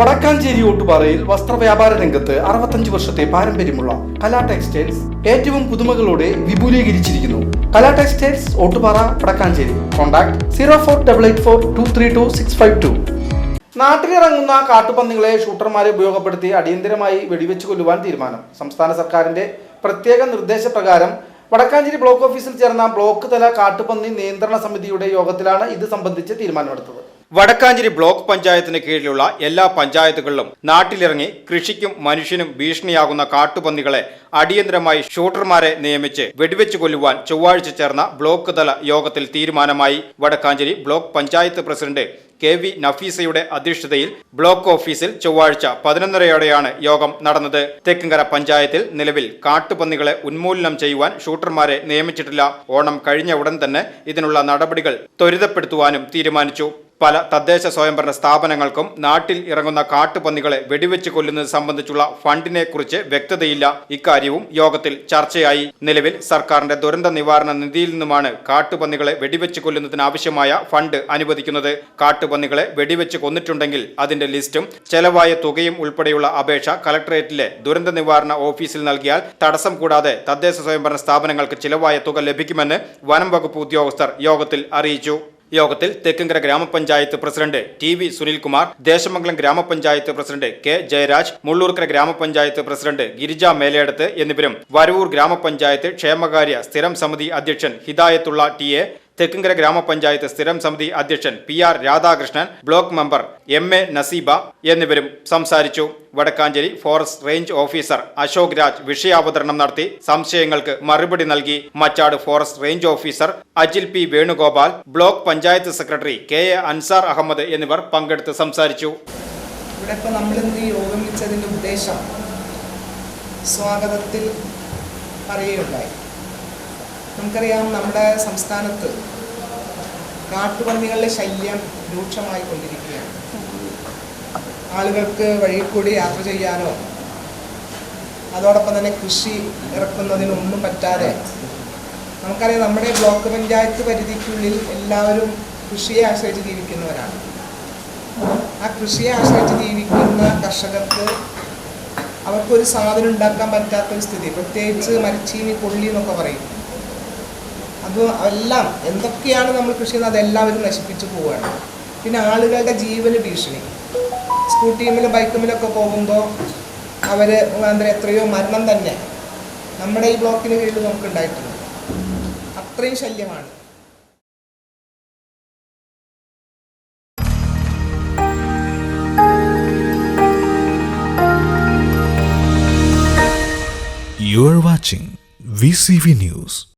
വടക്കാഞ്ചേരി ഓട്ടുപാറയിൽ വസ്ത്രവ്യാപാര രംഗത്ത് അറുപത്തഞ്ച് വർഷത്തെ പാരമ്പര്യമുള്ള കലാ ടെക്സ്റ്റൈൽസ് ഏറ്റവും പുതുമകളോടെ വിപുലീകരിച്ചിരിക്കുന്നു. Kala textiles Ottupara Vadakkanchery. Contact zero four double eight four two three two six five two. നാട്ടിലിറങ്ങുന്ന കാട്ടുപന്നികളെ ഷൂട്ടർമാരെ ഉപയോഗപ്പെടുത്തി അടിയന്തരമായി വെടിവെച്ച് കൊല്ലുവാൻ തീരുമാനം. സംസ്ഥാന സർക്കാരിന്റെ പ്രത്യേക നിർദ്ദേശപ്രകാരം വടക്കാഞ്ചേരി ബ്ലോക്ക് ഓഫീസിൽ ചേർന്ന ബ്ലോക്ക് തല കാട്ടുപന്നി നിയന്ത്രണ സമിതിയുടെ യോഗത്തിലാണ് ഇത് സംബന്ധിച്ച് തീരുമാനമെടുത്തത്. വടക്കാഞ്ചേരി ബ്ലോക്ക് പഞ്ചായത്തിന് കീഴിലുള്ള എല്ലാ പഞ്ചായത്തുകളിലും നാട്ടിലിറങ്ങി കൃഷിക്കും മനുഷ്യനും ഭീഷണിയാകുന്ന കാട്ടുപന്നികളെ അടിയന്തരമായി ഷൂട്ടർമാരെ നിയമിച്ച് വെടിവെച്ച് കൊല്ലുവാൻ ചൊവ്വാഴ്ച ചേർന്ന ബ്ലോക്ക് തല യോഗത്തിൽ തീരുമാനമായി Vadakkanchery block panchayat president K V നഫീസയുടെ അധ്യക്ഷതയിൽ ബ്ലോക്ക് ഓഫീസിൽ ചൊവ്വാഴ്ച പതിനൊന്നരയോടെയാണ് യോഗം നടന്നത്. തെക്കിങ്കര പഞ്ചായത്തിൽ നിലവിൽ കാട്ടുപന്നികളെ ഉന്മൂലനം ചെയ്യുവാൻ ഷൂട്ടർമാരെ നിയമിച്ചിട്ടില്ല. ഓണം കഴിഞ്ഞ ഉടൻ തന്നെ ഇതിനുള്ള നടപടികൾ ത്വരിതപ്പെടുത്തുവാനും തീരുമാനിച്ചു. പല തദ്ദേശ സ്വയംഭരണ സ്ഥാപനങ്ങൾക്കും നാട്ടിൽ ഇറങ്ങുന്ന കാട്ടുപന്നികളെ വെടിവെച്ച് കൊല്ലുന്നത് സംബന്ധിച്ചുള്ള ഫണ്ടിനെക്കുറിച്ച് വ്യക്തതയില്ല. ഇക്കാര്യവും യോഗത്തിൽ ചർച്ചയായി. നിലവിൽ സർക്കാരിന്റെ ദുരന്ത നിവാരണ നിധിയിൽ നിന്നുമാണ് കാട്ടുപന്നികളെ വെടിവെച്ച് കൊല്ലുന്നതിനാവശ്യമായ ഫണ്ട് അനുവദിക്കുന്നത്. കാട്ടുപന്നികളെ വെടിവെച്ച് കൊന്നിട്ടുണ്ടെങ്കിൽ അതിന്റെ ലിസ്റ്റും ചെലവായ തുകയും ഉൾപ്പെടെയുള്ള അപേക്ഷ കലക്ടറേറ്റിലെ ദുരന്ത നിവാരണ ഓഫീസിൽ നൽകിയാൽ തടസ്സം കൂടാതെ തദ്ദേശ സ്വയംഭരണ സ്ഥാപനങ്ങൾക്ക് ചിലവായ തുക ലഭിക്കുമെന്ന് വനം വകുപ്പ് ഉദ്യോഗസ്ഥർ യോഗത്തിൽ അറിയിച്ചു. യോഗത്തിൽ Thekkinkara grama panchayat president T V Sunilkumar Desamangalam grama panchayat president K Jayaraj Mullurkara ഗ്രാമപഞ്ചായത്ത് പ്രസിഡന്റ് ഗിരിജ മേലേടത്ത് എന്നിവരും വരവൂർ ഗ്രാമപഞ്ചായത്ത് ക്ഷേമകാര്യ സ്ഥിരം സമിതി അധ്യക്ഷൻ ഹിദായത്തുള്ള ടി എ തെക്കിങ്കര ഗ്രാമപഞ്ചായത്ത് സ്ഥിരം സമിതി അധ്യക്ഷൻ P R Radhakrishnan block member M A Naseeba എന്നിവരും സംസാരിച്ചു. Vadakkanchery forest range officer Ashok Raj വിഷയാവതരണം നടത്തി. സംശയങ്ങൾക്ക് മറുപടി നൽകി. Machad forest range officer Ajil P Venugopal block panchayat secretary K A Ansar Ahammed എന്നിവർ പങ്കെടുത്ത് സംസാരിച്ചു. ഇവിടെ ഇപ്പോൾ നമ്മളിന്ന് യോഗം വിളിച്ചതിന്റെ ഉദ്ദേശം സ്വാഗതത്തിൽ പറയുകയുണ്ടായി. നമുക്കറിയാം നമ്മുടെ സംസ്ഥാനത്ത് കാട്ടുപന്നികളുടെ ശല്യം രൂക്ഷമായി കൊണ്ടിരിക്കുകയാണ്. ആളുകൾക്ക് വഴിയിൽ കൂടി യാത്ര ചെയ്യാനോ അതോടൊപ്പം തന്നെ കൃഷി ഇറക്കുന്നതിനൊന്നും പറ്റാതെ നമുക്കറിയാം നമ്മുടെ ബ്ലോക്ക് പഞ്ചായത്ത് പരിധിക്കുള്ളിൽ എല്ലാവരും കൃഷിയെ ആശ്രയിച്ച് ജീവിക്കുന്നവരാണ്. ആ കൃഷിയെ ആശ്രയിച്ച് ജീവിക്കുന്ന കർഷകർക്ക് അവർക്കൊരു സാധനം ഉണ്ടാക്കാൻ പറ്റാത്തൊരു സ്ഥിതി. പ്രത്യേകിച്ച് മരച്ചീനി കൊള്ളി എന്നൊക്കെ പറയും. അത് എല്ലാം എന്തൊക്കെയാണ് നമ്മൾ കൃഷി ചെയ്യുന്നത് അതെല്ലാവരും നശിപ്പിച്ചു പോവുകയാണ്. പിന്നെ ആളുകളുടെ ജീവന് ഭീഷണി. സ്കൂട്ടിയുമിലും ബൈക്കുമിലൊക്കെ പോകുമ്പോൾ അവർ എന്താ എത്രയോ മരണം തന്നെ നമ്മുടെ ഈ ബ്ലോക്കിന് കീഴിൽ നമുക്ക് ഉണ്ടായിട്ടുണ്ട്. അത്രയും ശല്യമാണ്. You are watching VCV News.